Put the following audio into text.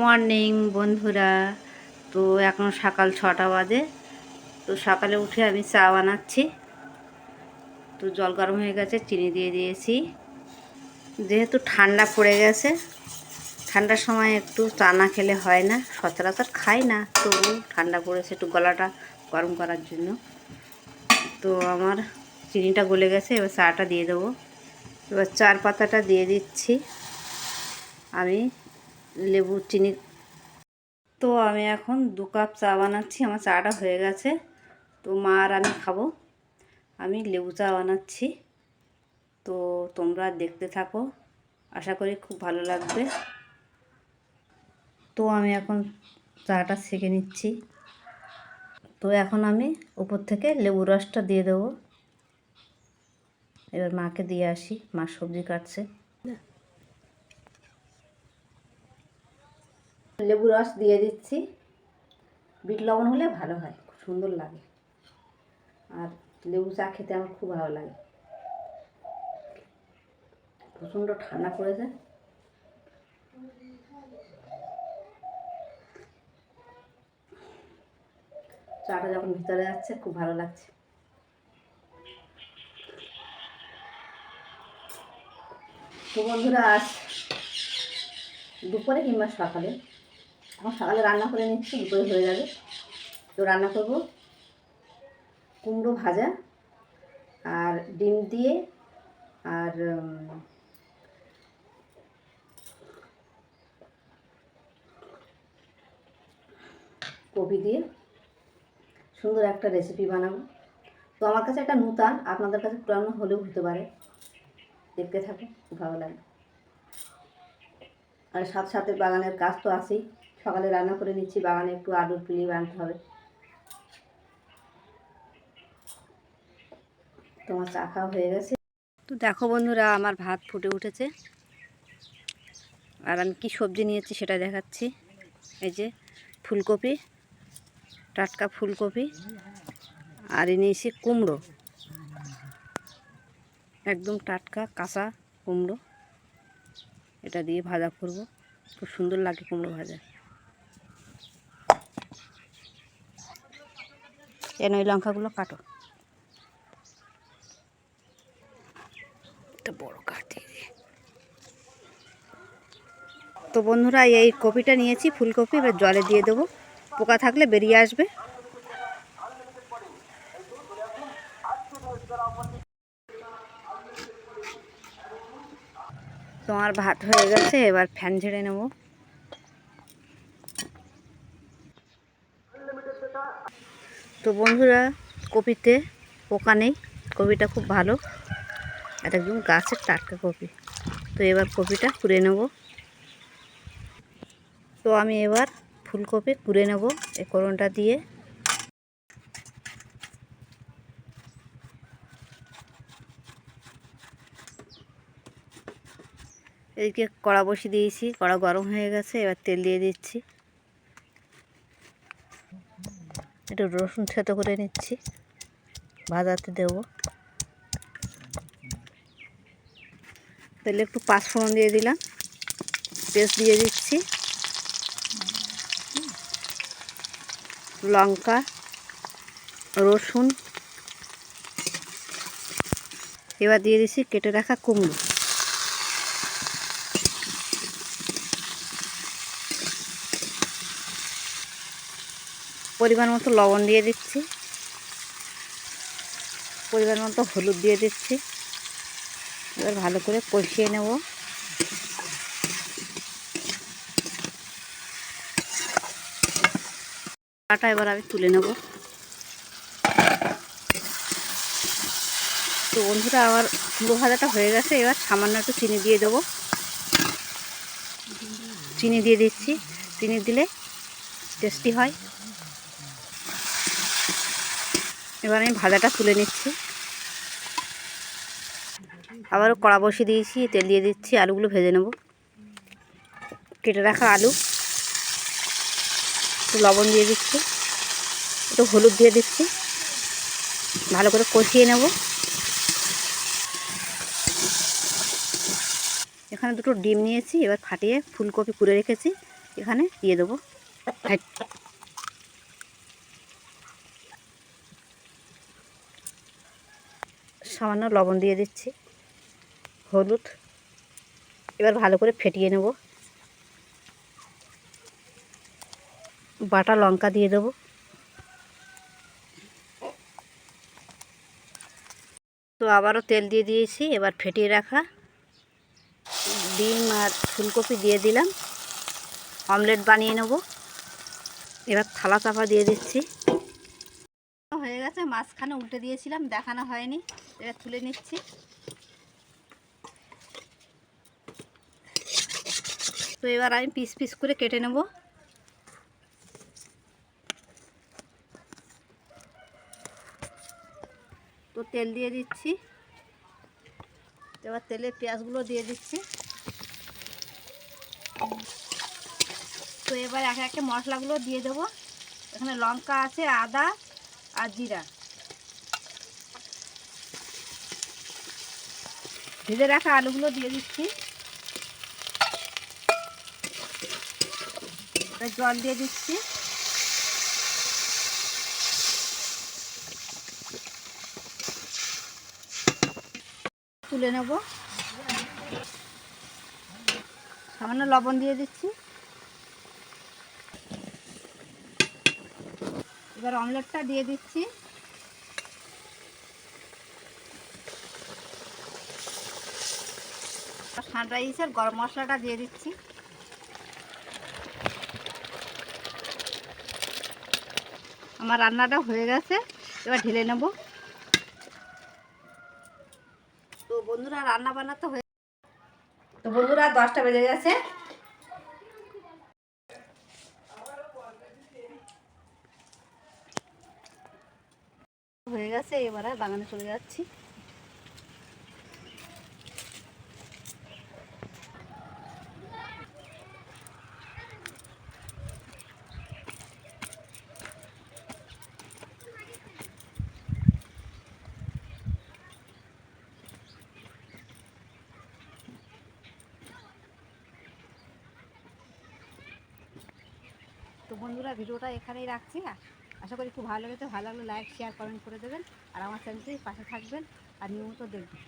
Morning বন্ধুরা। তো এখন সকাল ছটা বাজে। তো সকালে উঠে আমি চা বানাচ্ছি। তো জল গরম হয়ে গেছে, চিনি দিয়ে দিয়েছি। যেহেতু ঠান্ডা পড়ে গেছে, ঠান্ডার সময় একটু চা না খেলে হয় না, সচরাচর খাই না। তবু ঠান্ডা পড়েছে একটু গলাটা গরম করার জন্য। তো আমার চিনিটা গলে গেছে, এবার চাটা দিয়ে দেবো। এবার চার পাতাটা দিয়ে দিচ্ছি। আমি লেবু চিনি। তো আমি এখন দু কাপ চা বানাচ্ছি, আমার চাটা হয়ে গেছে। তো মা আর আমি খাব। আমি লেবু চা বানাচ্ছি। তো তোমরা দেখতে থাকো। আশা করি খুব ভালো লাগবে। তো আমি এখন চাটা সেঁকে নিচ্ছি। তো এখন আমি উপর থেকে লেবু রসটা দিয়ে দেবো। এবার মাকে দিয়ে আসি, মা সবজি কাটছে। লেবু রস দিয়ে দিচ্ছি। বিট লবণ হলে ভালো হয়, খুব সুন্দর লাগে। আর লেবু চা খেতে আমার খুব ভালো লাগে। প্রচণ্ড ঠান্ডা পড়েছে। চাটা যখন ভিতরে যাচ্ছে খুব ভালো লাগছে। তো বন্ধুরা, আজ দুপুরে কিংবা সকালে এখন সকালে রান্না করে নিচ্ছি, দুপুরে হয়ে যাবে। তো রান্না করব কুমড়ো ভাজা আর ডিম দিয়ে আর কপি দিয়ে সুন্দর একটা রেসিপি বানাবো। তো আমার কাছে একটা নূতন, আপনাদের কাছে পুরানো হলেও হতে পারে। দেখতে থাকুন, ভালো লাগে আর সাথে সাথে বাগানের কাজ তো আছেই। সকালে রান্না করে নিচ্ছি, বাগানে একটু আলুর পিলি বানতে হবে। তোমার চা খাওয়া হয়ে গেছে? তো দেখো বন্ধুরা, আমার ভাত ফুটে উঠেছে। আর আমি কি সবজি নিয়েছি সেটা দেখাচ্ছি। এই যে ফুলকপি, টাটকা ফুলকপি, আর এ নিয়েছি কুমড়ো। একদম টাটকা, কাঁচা কুমড়ো। এটা দিয়ে ভাজা করব। খুব সুন্দর লাগে কুমড়ো ভাজা। এন ওই লঙ্কাগুলো কাটো। একটা বড় কাঠ তো বন্ধুরা এই কপিটা নিয়েছি ফুলকপি এবার জলে দিয়ে দেবো। পোকা থাকলে বেরিয়ে আসবে। তোমার ভাত হয়ে গেছে এবার ফ্যান ঝেড়ে নেব। তো বন্ধুরা, কপিতে পোকা নেই, কপিটা খুব ভালো। আর একদম গাছের টাটকা কপি। তো এবার কপিটা কুড়ে নেব। তো আমি এবার ফুলকপি কুড়ে নেব এই করণটা দিয়ে। এদিকে কড়া বসিয়ে দিয়েছি, কড়া গরম হয়ে গেছে, এবার তেল দিয়ে দিচ্ছি। একটু রসুন থেতো করে নিচ্ছি। ভাজাতে দেবো। তাহলে একটু পাঁচফোড়ন দিয়ে দিলাম। পেস্ট দিয়ে দিচ্ছি। লঙ্কা, রসুন। এবার দিয়ে দিচ্ছি কেটে রাখা কুমড়ো। পরিমাণ মতো লবণ দিয়ে দিচ্ছি। পরিমাণ মতো হলুদ দিয়ে দিচ্ছি। এবার ভালো করে কষিয়ে নেব। আটা এবার আমি তুলে নেব। তো বন্ধুরা, আমার কুমড়ো ভাজাটা হয়ে গেছে। এবার সামান্য একটু চিনি দিয়ে দেবো। চিনি দিয়ে দিচ্ছি। চিনি দিলে টেস্টি হয়। এবার আমি ভাজাটা তুলে নিচ্ছি। আবারও কড়া বসিয়ে দিয়েছি, তেল দিয়ে দিচ্ছি, আলুগুলো ভেজে নেব। কেটে রাখা আলু, একটু লবণ দিয়ে দিচ্ছি, একটু হলুদ দিয়ে দিচ্ছি, ভালো করে কষিয়ে নেব। এখানে দুটো ডিম নিয়েছি, এবার ফাটিয়ে ফুলকপি কুড়ে রেখেছি, এখানে দিয়ে দেবো। সামান্য লবণ দিয়ে দিচ্ছি, হলুদ। এবার ভালো করে ফেটিয়ে নেব। বাটা লঙ্কা দিয়ে দেবো। তো আবারও তেল দিয়ে দিয়েছি, এবার ফেটিয়ে রাখা ডিম আর ফুলকপি দিয়ে দিলাম। অমলেট বানিয়ে নেব। এবার থালা চাপা দিয়ে দিচ্ছি। মাঝখানে উল্টে দিয়েছিলাম, দেখানো হয়নি। এবার তুলে নিচ্ছি। তো এবার আমি পিস পিস করে কেটে নেব। তো তেল দিয়ে দিচ্ছি। এবার তেলে পেঁয়াজগুলো দিয়ে দিচ্ছি। তো এবার একে একে মশলাগুলো দিয়ে দেবো। এখানে লঙ্কা আছে, আদা আর জিরা। ভেজে রাখা আলুগুলো দিয়ে দিচ্ছি। জল দিয়ে দিচ্ছি। তুলে নেব। সামান্য লবণ দিয়ে দিচ্ছি। এবার অমলেটটা দিয়ে দিচ্ছি। সানরাইসের গরম মশলাটা দিয়ে দিচ্ছি। আমার রান্নাটা হয়ে গেছে, এবার ঢেলে নেব। তো বন্ধুরা, রান্না বান্না তো হয়ে তো বন্ধুরা, দশটা বেজে গেছে। হয়ে গেছে, এবারে বাগানে চলে যাচ্ছি। তো বন্ধুরা ভিডিওটা এখানেই রাখছি। আশা করি খুব ভালো লেগেছে। ভালো লাগলে লাইক শেয়ার কমেন্ট করে দেবেন। আর আমার চ্যানেলটি পাশে থাকবেন। আর নিয়মিত দেখবেন।